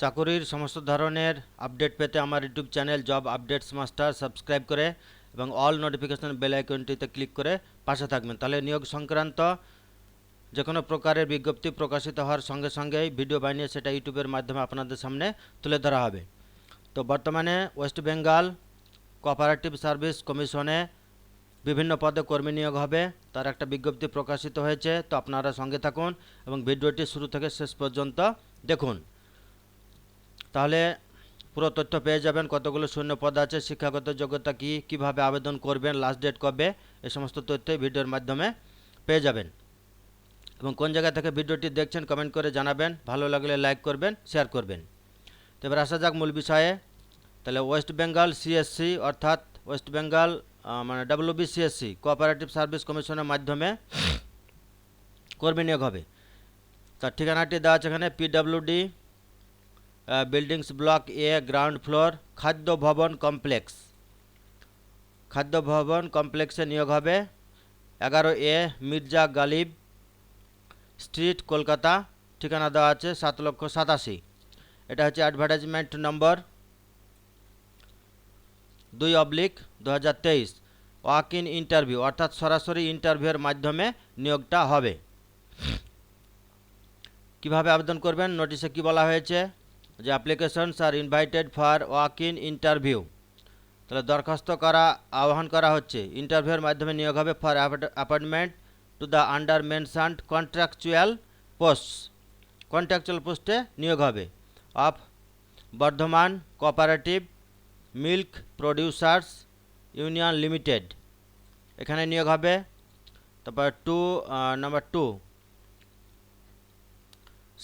চাকুরির সমস্ত ধরনের আপডেট পেতে আমার YouTube channel job updates master subscribe করে এবং অল নোটিফিকেশন বেল আইকনটিতে ক্লিক করে পাশে থাকবেন। তাহলে নিয়োগ সংক্রান্ত যে কোনো প্রকারের বিজ্ঞপ্তি প্রকাশিত হওয়ার সঙ্গে সঙ্গেই ভিডিও বানিয়ে সেটা ইউটিউবের মাধ্যমে আপনাদের সামনে তুলে ধরা হবে। তো বর্তমানে ওয়েস্ট বেঙ্গল কোঅপারেটিভ সার্ভিস কমিশনে বিভিন্ন পদে কর্মী নিয়োগ হবে। তার একটা বিজ্ঞপ্তি প্রকাশিত হয়েছে, তো আপনারা সঙ্গে থাকুন এবং ভিডিওটি শুরু থেকে শেষ পর্যন্ত দেখুন। তাহলে পুরো তথ্য পেয়ে যাবেন, কতগুলো শূন্য পদ আছে, শিক্ষাগত যোগ্যতা কী, কীভাবে আবেদন করবেন লাস্ট ডেট কবে এই সমস্ত তথ্যই ভিডিওর মাধ্যমে পেয়ে যাবেন। এবং কোন জায়গা থেকে ভিডিওটি দেখছেন কমেন্ট করে জানাবেন, ভালো লাগলে লাইক করবেন শেয়ার করবেন। তো এবার আসা যাক মূল বিষয়ে। তাহলে ওয়েস্ট বেঙ্গল সিএসসি অর্থাৎ ওয়েস্ট বেঙ্গল মানে ডাব্লিউবিসিএসসি কোঅপারেটিভ সার্ভিস কমিশনের মাধ্যমে কর্মী নিয়োগ হবে। তার ঠিকানাটি দেওয়া আছে এখানে PWD buildings block A ground floor Khadya Bhavan complex Khadya Bhavan কমপ্লেক্সে নিয়োগ হবে এগারো এ মির্জা গালিব স্ট্রিট কলকাতা। ঠিকানা দেওয়া আছে সাত লক্ষ সাতাশি। এটা হচ্ছে অ্যাডভার্টাইজমেন্ট নম্বর দুই অবলিক দু হাজার তেইশ। ওয়াক ইন ইন্টারভিউ অর্থাৎ সরাসরি ইন্টারভিউয়ের মাধ্যমে নিয়োগটা হবে। কীভাবে আবেদন করবেন? নোটিশে কি বলা হয়েছে? যে applications are invited for walk in interview তাহলে দরখাস্ত করা, আহ্বান করা হচ্ছে। ইন্টারভিউয়ের মাধ্যমে নিয়োগ হবে for appointment to the undermentioned contractual post contractual পোস্টে নিয়োগ হবে। Of Bardhaman cooperative milk producers union limited এখানে নিয়োগ হবে। তারপর two number two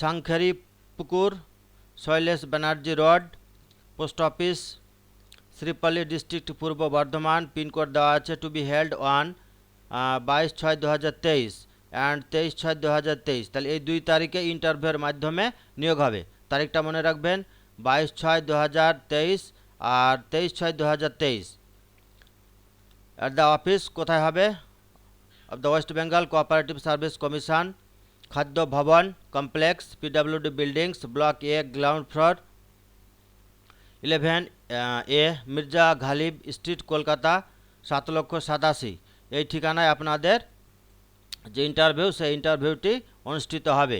Sankhari Pukur Shailesh Banerjee road, post office, Sripalli district Purba Bardhaman, pincode দেওয়া আছে টু বি হেল্ড ওয়ান বাইশ ছয় দু হাজার তেইশ অ্যান্ড তেইশ ছয় দু হাজার তেইশ। তাহলে এই দুই তারিখে ইন্টারভিউয়ের মাধ্যমে নিয়োগ হবে। তারিখটা মনে রাখবেন, বাইশ ছয় দু হাজার তেইশ আর তেইশ ছয় দু হাজার তেইশ। অ্যাট দ্য অফিস কোথায় হবে? Of the West Bengal cooperative service commission Khadya Bhavan complex PWD buildings block A ground floor eleven A Mirza Ghalib street Kolkata, সাত লক্ষ সাতাশি। এই ঠিকানায় আপনাদের যে ইন্টারভিউ সেই ইন্টারভিউটি অনুষ্ঠিত হবে।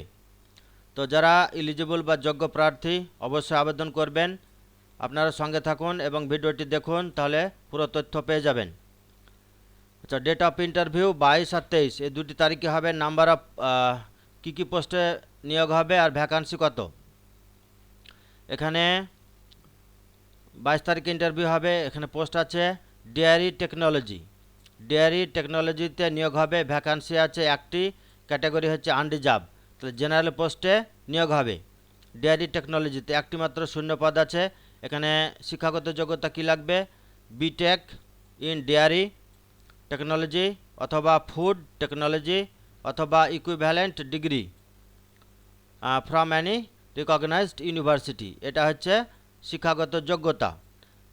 তো যারা এলিজিবল বা যোগ্য প্রার্থী, অবশ্যই আবেদন করবেন। আপনারা সঙ্গে থাকুন এবং ভিডিওটি দেখুন, তাহলে পুরো তথ্য পেয়ে যাবেন। আচ্ছা ডেট অফ ইন্টারভিউ বাইশ আর তেইশ। এই দুটি তারিখে হবে নাম্বার অফ কী কী পোস্টে নিয়োগ হবে আর ভ্যাকান্সি কত? এখানে বাইশ তারিখে ইন্টারভিউ হবে, এখানে পোস্ট আছে ডেয়ারি টেকনোলজি ডেয়ারি টেকনোলজিতে নিয়োগ হবে ভ্যাকান্সি আছে একটি ক্যাটাগরি হচ্ছে আনরিজার্ভ তাহলে জেনারেল পোস্টে নিয়োগ হবে ডেয়ারি টেকনোলজিতে একটি মাত্র শূন্য পদ আছে, এখানে শিক্ষাগত যোগ্যতা কী লাগবে? B Tech in dairy technology অথবা ফুড টেকনোলজি অথবা equivalent degree from any recognised university এটা হচ্ছে শিক্ষাগত যোগ্যতা।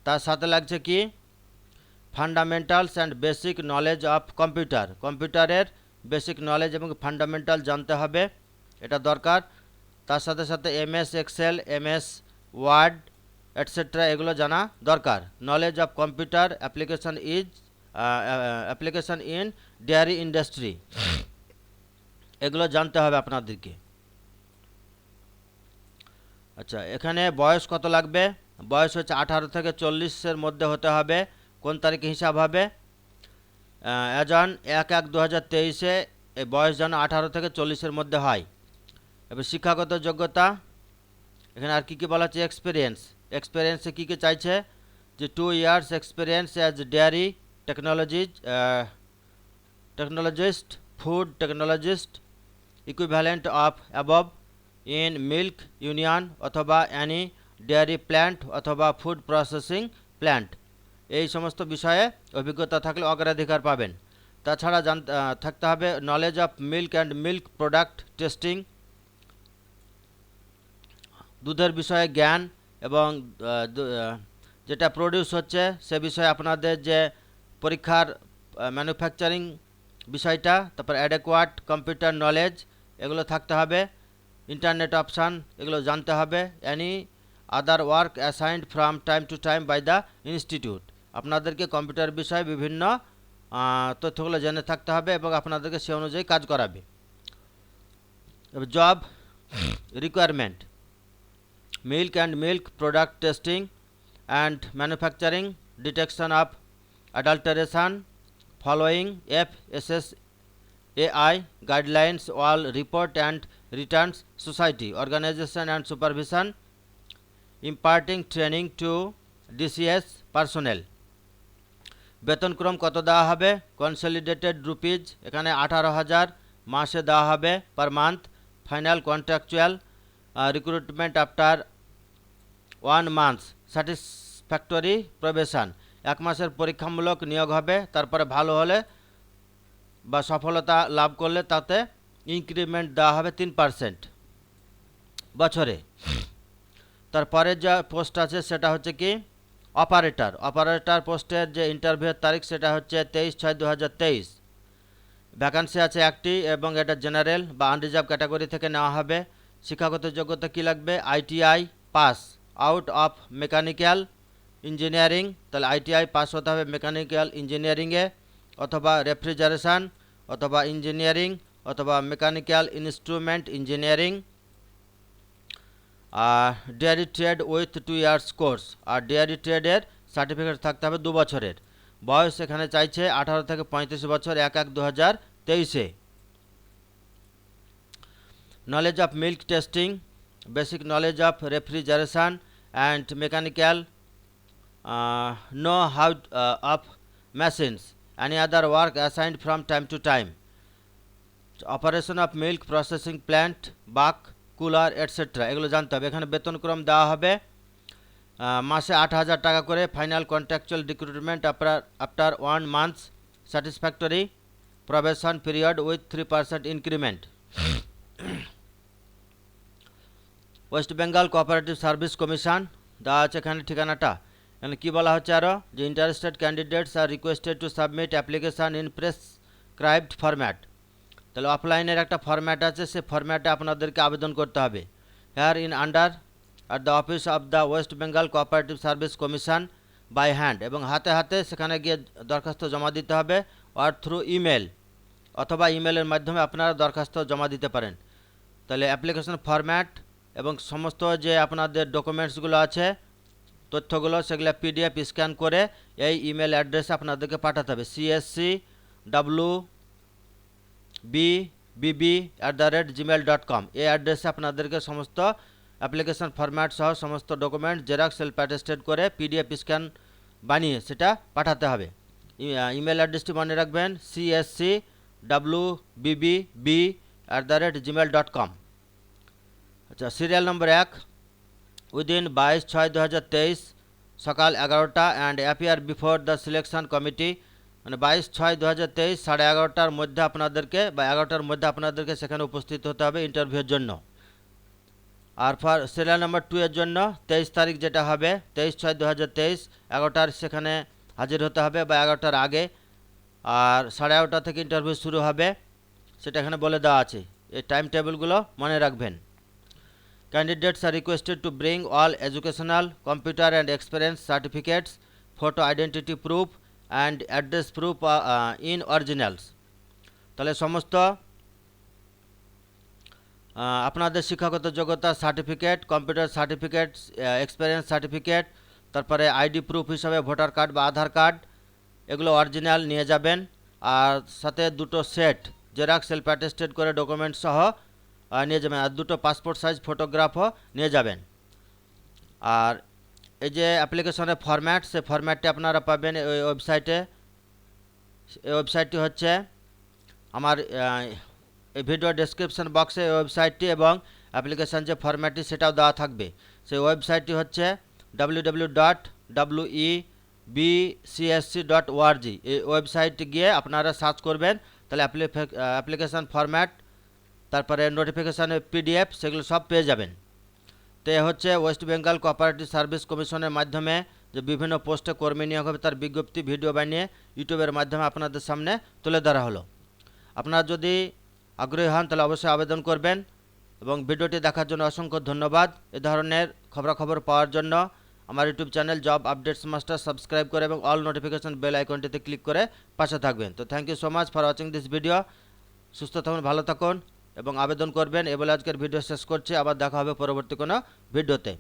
তার সাথে লাগছে কি? Fundamentals and basic knowledge of computer কম্পিউটারের বেসিক নলেজ এবং ফান্ডামেন্টাল জানতে হবে। এটা দরকার। তার সাথে সাথে M S Excel M S Word etcetera এগুলো জানা দরকার। Knowledge of computer application is application in dairy industry এগুলো জানতে হবে আপনাদেরকে। আচ্ছা এখানে বয়স কত লাগবে? বয়স হচ্ছে আঠারো থেকে চল্লিশের মধ্যে হতে হবে। কোন তারিখে হিসাব হবে? এজন এক এক দু হাজার তেইশে এই বয়স যেন আঠারো থেকে চল্লিশের মধ্যে হয়। এবার শিক্ষাগত যোগ্যতা, এখানে আর কী কী বলা হচ্ছে? এক্সপিরিয়েন্স এক্সপিরিয়েন্সে কী কী চাইছে? যে two years experience as dairy technologies technologist food technologist equivalent of above in milk union অথবা অ্যানি ডেয়ারি প্ল্যান্ট অথবা ফুড প্রসেসিং প্ল্যান্ট এই সমস্ত বিষয়ে অভিজ্ঞতা থাকলে অগ্রাধিকার পাবেন। তাছাড়া জান থাকতে হবে knowledge of milk and milk product testing দুধের বিষয়ে জ্ঞান এবং যেটা প্রডিউস হচ্ছে সে বিষয়ে আপনাদের যে পরীক্ষার ম্যানুফ্যাকচারিং বিষয়টা, তারপর অ্যাডেকোয়াট কম্পিউটার নলেজ এগুলো থাকতে হবে। ইন্টারনেট অপশান এগুলো জানতে হবে। Any other work assigned from time to time by the institute আপনাদেরকে কম্পিউটার বিষয়ে বিভিন্ন তথ্যগুলো জেনে থাকতে হবে এবং আপনাদেরকে সে অনুযায়ী কাজ করাবে। Job requirement milk and milk product testing and manufacturing, detection of adulteration, following FSSAI guidelines, all report and returns, society, organization and supervision, imparting training to DCS personnel. বেতনক্রম কত দেওয়া হবে? কনসলিডেটেড রুপিজ এখানে আঠারো হাজার মাসে দেওয়া হবে per month final contractual recruitment after one months satisfactory probation এক মাসের পরীক্ষামূলক নিয়োগ হবে, তারপরে ভালো হলে বা সফলতা লাভ করলে তাতে ইনক্রিমেন্ট দেওয়া হবে তিন পার্সেন্ট বছরে। তারপরে যা পোস্ট আছে সেটা হচ্ছে কি? অপারেটর অপারেটর পোস্টের যে ইন্টারভিউয়ের তারিখ সেটা হচ্ছে তেইশ ছয় দু হাজার তেইশ। ভ্যাকান্সি আছে একটি এবং এটা জেনারেল বা আনরিজার্ভ ক্যাটাগরি থেকে নেওয়া হবে। শিক্ষাগত যোগ্যতা কী লাগবে? ITI pass out of mechanical engineering তাহলে আইটিআই পাস হতে হবে মেকানিক্যাল ইঞ্জিনিয়ারিংয়ে অথবা রেফ্রিজারেশন অথবা ইঞ্জিনিয়ারিং অথবা mechanical instrument engineering R dairy trade with two years course R dairy ট্রেডের সার্টিফিকেট থাকতে হবে দু বছরের। বয়স এখানে চাইছে আঠারো থেকে পঁয়ত্রিশ বছর এক এক দু হাজার তেইশে milk testing basic knowledge of refrigeration and mechanical uh, know how uh, of machines any other work assigned from time to time? Operation of milk processing plant bulk cooler etcetera এগুলো জানতে হবে। এখানে বেতনক্রম দেওয়া হবে মাসে আট হাজার টাকা করে final contractual recruitment after after one months satisfactory probation period with three percent increment West Bengal cooperative service commission দেওয়া আছে এখানে ঠিকানাটা। এখানে কী বলা হচ্ছে আরও যে interested candidates are requested to submit application in prescribed format তাহলে অফলাইনের একটা ফরম্যাট আছে, সে ফরম্যাটে আপনাদেরকে আবেদন করতে হবে। Here in under at the office of the West Bengal cooperative service commission by hand এবং হাতে হাতে সেখানে গিয়ে দরখাস্ত জমা দিতে হবে আর থ্রু ইমেল অথবা ইমেলের মাধ্যমে আপনারা দরখাস্ত জমা দিতে পারেন। তাহলে অ্যাপ্লিকেশন ফরম্যাট এবং সমস্ত যে আপনাদের ডকুমেন্টসগুলো আছে তথ্যগুলো সেগুলো পিডিএফ স্ক্যান করে এই ইমেল অ্যাড্রেসে আপনাদেরকে পাঠাতে হবে। CSC W B BB at the rate Gmail dot com এই অ্যাড্রেসে আপনাদেরকে সমস্ত অ্যাপ্লিকেশন ফরম্যাট সহ সমস্ত ডকুমেন্ট জেরক্স সেলফ অ্যাটেস্টেড করে পিডিএফ স্ক্যান বানিয়ে সেটা পাঠাতে হবে। ইমেল অ্যাড্রেসটি মনে রাখবেন CSC W BB B at the rate Gmail dot com আচ্ছা সিরিয়াল নম্বর এক। উইদিন বাইশ ছয় দু হাজার তেইশ সকাল এগারোটা and appear before the selection committee মানে বাইশ ছয় দু হাজার তেইশ সাড়ে এগারোটার মধ্যে আপনাদেরকে বা এগারোটার মধ্যে আপনাদেরকে সেখানে উপস্থিত হতে হবে ইন্টারভিউর জন্য। আর ফর সিরিয়াল নাম্বার টু এর জন্য তেইশ তারিখ যেটা হবে, তেইশ ছয় দু হাজার তেইশ, এগারোটার সেখানে হাজির হতে হবে বা এগারোটার আগে। আর সাড়ে এগারোটা থেকে ইন্টারভিউ শুরু হবে, সেটা এখানে বলে দেওয়া আছে। এই টাইম টেবিলগুলো মনে রাখবেন। Candidates are requested to bring all educational, computer and experience certificates, photo identity proof and address proof uh, uh, in originals. তাহলে সমস্ত আপনাদের শিক্ষাগত যোগ্যতা certificate computer certificate experience certificate তারপরে আইডি প্রুফ হিসাবে ভোটার কার্ড বা আধার কার্ড এগুলো original নিয়ে যাবেন আর সাথে দুটো সেট জেরক্স সেলফ অ্যাটেস্টেড করে ডকুমেন্ট সহ নিয়ে যাবেন। আর দুটো পাসপোর্ট সাইজ ফটোগ্রাফও নিয়ে যাবেন। আর এই যে অ্যাপ্লিকেশনের ফরম্যাট সে ফরম্যাটটি আপনারা পাবেন ওই ওয়েবসাইটে এই ওয়েবসাইটটি হচ্ছে আমার এই ভিডিও ডেসক্রিপশন বক্সে এই ওয়েবসাইটটি এবং অ্যাপ্লিকেশান যে ফরম্যাটটি সেটাও দেওয়া থাকবে। সেই ওয়েবসাইটটি হচ্ছে W W dot W E BCSC dot ORG এই ওয়েবসাইটে গিয়ে আপনারা সার্চ করবেন। তাহলে অ্যাপ্লিকেশান ফরম্যাট তারপরে নোটিফিকেশান পিডিএফ সেগুলো সব পেয়ে যাবেন। তো এ হচ্ছে ওয়েস্ট বেঙ্গল কোঅপারেটিভ সার্ভিস কমিশনের মাধ্যমে যে বিভিন্ন পোস্টে কর্মী নিয়োগ হবে তার বিজ্ঞপ্তি, ভিডিও বানিয়ে ইউটিউবের মাধ্যমে আপনাদের সামনে তুলে ধরা হলো। আপনারা যদি আগ্রহী হন তাহলে অবশ্যই আবেদন করবেন এবং ভিডিওটি দেখার জন্য অসংখ্য ধন্যবাদ। এ ধরনের খবরাখবর পাওয়ার জন্য আমার YouTube channel job updates master subscribe করে এবং অল নোটিফিকেশন বেল আইকনটিতে ক্লিক করে পাশে থাকবেন। তো thank you so much for watching this video সুস্থ থাকুন, ভালো থাকুন। এবং আবেদন করবেন। এবলে আজকের ভিডিও শেষ করছি। আবার দেখা হবে পরবর্তী কোনো ভিডিওতে।